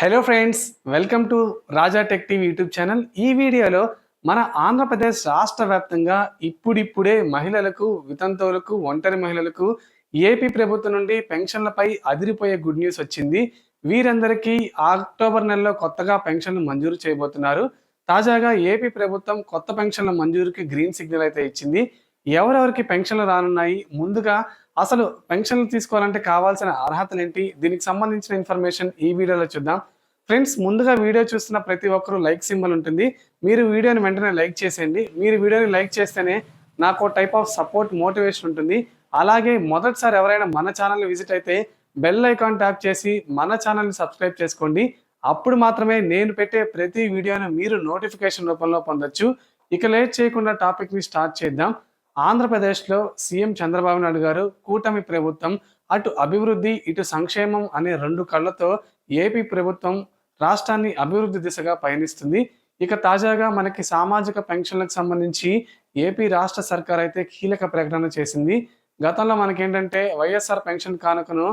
Hello friends welcome to Raja tech TV YouTube channel ఈ వీడియోలో మన ఆంధ్రప్రదేశ్ రాష్ట్ర వ్యాప్తంగా ఇప్పుడిప్పుడే మహిళలకు వితంతువులకు ఒంటరి మహిళలకు ఏపీ ప్రభుత్వం నుండి పెన్షన్లపై అదిరిపోయే గుడ్ న్యూస్ వచ్చింది. వీరందరికీ అక్టోబర్ నెలలో కొత్తగా పెన్షన్లు మంజూరు చేయబోతున్నారు. తాజాగా ఏపీ ప్రభుత్వం కొత్త పెన్షన్ల మంజూరుకి గ్రీన్ సిగ్నల్ అయితే ఇచ్చింది. ఎవరెవరికి పెన్షన్లు రానున్నాయి? ముందుగా అసలు పెన్షన్లు తీసుకోవాలంటే కావాల్సిన అర్హతలు ఏంటి దీనికి సంబంధించిన ఇన్ఫర్మేషన్ ఈ వీడియోలో చూద్దాం. ఫ్రెండ్స్ ముందుగా వీడియో చూస్తున్న ప్రతి ఒక్కరూ లైక్ సింబల్ ఉంటుంది. మీరు వీడియోని వెంటనే లైక్ చేసేయండి. మీరు వీడియోని లైక్ చేస్తేనే నాకు టైప్ ఆఫ్ సపోర్ట్ మోటివేషన్ ఉంటుంది. అలాగే మొదటిసారి ఎవరైనా మన ఛానల్ని విజిట్ అయితే బెల్ ఐకాన్ ట్యాప్ చేసి మన ఛానల్ని సబ్స్క్రైబ్ చేసుకోండి. అప్పుడు మాత్రమే నేను పెట్టే ప్రతి వీడియోను మీరు నోటిఫికేషన్ రూపంలో పొందొచ్చు. ఇక లేట్ చేయకుండా టాపిక్ని స్టార్ట్ చేద్దాం. ఆంధ్రప్రదేశ్లో సీఎం చంద్రబాబు నాయుడు గారు కూటమి ప్రభుత్వం అటు అభివృద్ధి ఇటు సంక్షేమం అనే రెండు కళ్ళతో ఏపీ ప్రభుత్వం రాష్ట్రాన్ని అభివృద్ధి దిశగా పయనిస్తుంది. ఇక తాజాగా మనకి సామాజిక పెన్షన్లకు సంబంధించి ఏపీ రాష్ట్ర సర్కార్ అయితే కీలక ప్రకటన చేసింది. గతంలో మనకేంటంటే వైఎస్ఆర్ పెన్షన్ కానుకను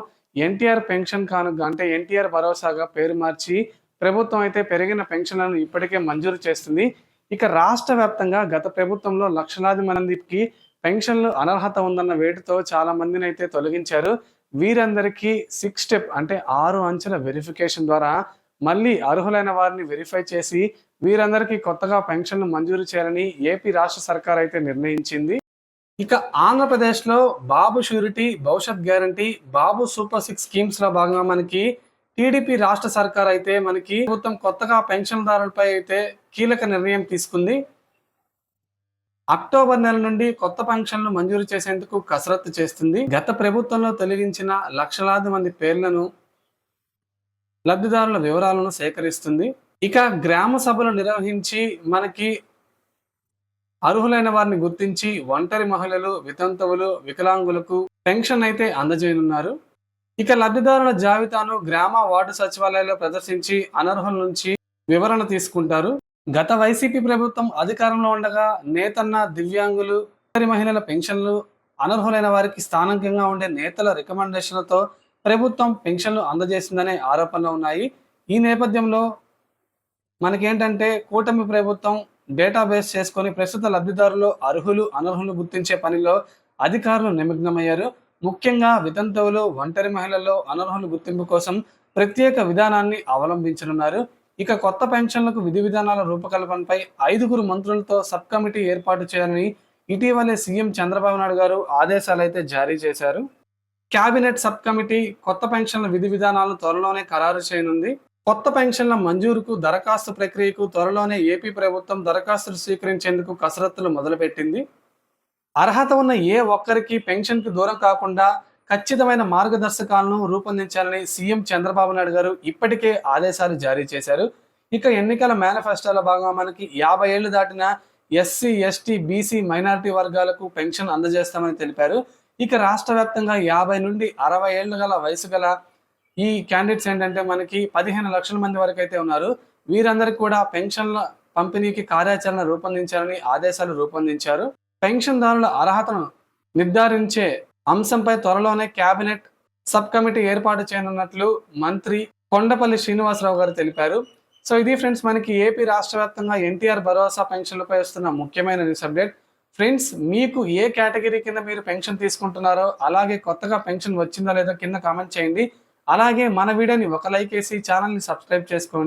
ఎన్టీఆర్ పెన్షన్ కానుక అంటే ఎన్టీఆర్ భరోసాగా పేరు మార్చి ప్రభుత్వం అయితే పెరిగిన పెన్షన్లను ఇప్పటికే మంజూరు చేస్తుంది. ఇక రాష్ట్ర వ్యాప్తంగా గత ప్రభుత్వంలో లక్షలాది మందికి పెన్షన్లు అనర్హత ఉందన్న వేటుతో చాలా మందిని అయితే తొలగించారు. వీరందరికీ సిక్స్ స్టెప్ అంటే ఆరు అంచెల వెరిఫికేషన్ ద్వారా మళ్ళీ అర్హులైన వారిని వెరిఫై చేసి వీరందరికీ కొత్తగా పెన్షన్లు మంజూరు చేయాలని ఏపీ రాష్ట్ర సర్కార్ అయితే నిర్ణయించింది. ఇక ఆంధ్రప్రదేశ్లో బాబు షూరిటీ భవిష్యత్ గ్యారంటీ బాబు సూపర్ సిక్స్ స్కీమ్స్లో భాగంగా మనకి టీడీపీ రాష్ట్ర సర్కార్ అయితే మనకి ప్రభుత్వం కొత్తగా పెన్షన్దారులపై అయితే కీలక నిర్ణయం తీసుకుంది. అక్టోబర్ నెల నుండి కొత్త పెన్షన్లు మంజూరు చేసేందుకు కసరత్తు చేస్తుంది. గత ప్రభుత్వంలో తొలగించిన లక్షలాది మంది పేర్లను లబ్ధిదారుల వివరాలను సేకరిస్తుంది. ఇక గ్రామ సభలు నిర్వహించి మనకి అర్హులైన వారిని గుర్తించి ఒంటరి మహిళలు వితంతువులు వికలాంగులకు పెన్షన్ అయితే అందజేయనున్నారు. ఇక లబ్ధిదారుల జాబితాను గ్రామ వార్డు సచివాలయాల్లో ప్రదర్శించి అనర్హుల నుంచి వివరణ తీసుకుంటారు. గత వైసీపీ ప్రభుత్వం అధికారంలో ఉండగా నేతన్న దివ్యాంగులు మహిళల పెన్షన్లు అనర్హులైన వారికి స్థానికంగా ఉండే నేతల రికమెండేషన్లతో ప్రభుత్వం పెన్షన్లు అందజేసిందనే ఆరోపణలు ఉన్నాయి. ఈ నేపథ్యంలో మనకేంటంటే కూటమి ప్రభుత్వం డేటాబేస్ చేసుకొని ప్రస్తుత లబ్ధిదారులు అర్హులు అనర్హులు గుర్తించే పనిలో అధికారులు నిమగ్నమయ్యారు. ముఖ్యంగా వితంతువులు ఒంటరి మహిళల్లో అనర్హుల గుర్తింపు కోసం ప్రత్యేక విధానాన్ని అవలంబించనున్నారు. ఇక కొత్త పెన్షన్లకు విధి విధానాల రూపకల్పనపై ఐదుగురు మంత్రులతో సబ్ కమిటీ ఏర్పాటు చేయాలని ఇటీవలే సీఎం చంద్రబాబు నాయుడు గారు ఆదేశాలు అయితే జారీ చేశారు. కేబినెట్ సబ్ కమిటీ కొత్త పెన్షన్ల విధి విధానాలను త్వరలోనే ఖరారు చేయనుంది. కొత్త పెన్షన్ల మంజూరుకు దరఖాస్తు ప్రక్రియకు త్వరలోనే ఏపీ ప్రభుత్వం దరఖాస్తులు స్వీకరించేందుకు కసరత్తులు మొదలుపెట్టింది. అర్హత ఉన్న ఏ ఒక్కరికి పెన్షన్కి దూరం కాకుండా ఖచ్చితమైన మార్గదర్శకాలను రూపొందించాలని సీఎం చంద్రబాబు నాయుడు గారు ఇప్పటికే ఆదేశాలు జారీ చేశారు. ఇక ఎన్నికల మేనిఫెస్టోలో భాగంగా మనకి యాభై ఏళ్ళు దాటిన ఎస్సీ ఎస్టీ బీసీ మైనారిటీ వర్గాలకు పెన్షన్ అందజేస్తామని తెలిపారు. ఇక రాష్ట్ర వ్యాప్తంగా యాభై నుండి అరవై ఏళ్ళు గల వయసు గల ఈ క్యాండిడేట్స్ ఏంటంటే మనకి పదిహేను లక్షల మంది వరకు అయితే ఉన్నారు. వీరందరికీ కూడా పెన్షన్ల పంపిణీకి కార్యాచరణ రూపొందించాలని ఆదేశాలు రూపొందించారు. పెన్షన్దారుల అర్హతను నిర్ధారించే అంశంపై త్వరలోనే కేబినెట్ సబ్ కమిటీ ఏర్పాటు చేయనున్నట్లు మంత్రి కొండపల్లి శ్రీనివాసరావు గారు తెలిపారు. సో ఇది ఫ్రెండ్స్ మనకి ఏపీ రాష్ట్ర వ్యాప్తంగా ఎన్టీఆర్ భరోసా పెన్షన్లపై వస్తున్న ముఖ్యమైన న్యూస్ అప్డేట్ ఫ్రెండ్స్ మీకు ఏ కేటగిరీ కింద మీరు పెన్షన్ తీసుకుంటున్నారో అలాగే కొత్తగా పెన్షన్ వచ్చిందా లేదో కింద కామెంట్ చేయండి. అలాగే మన వీడియోని ఒక లైక్ వేసి ఛానల్ని సబ్స్క్రైబ్ చేసుకోండి.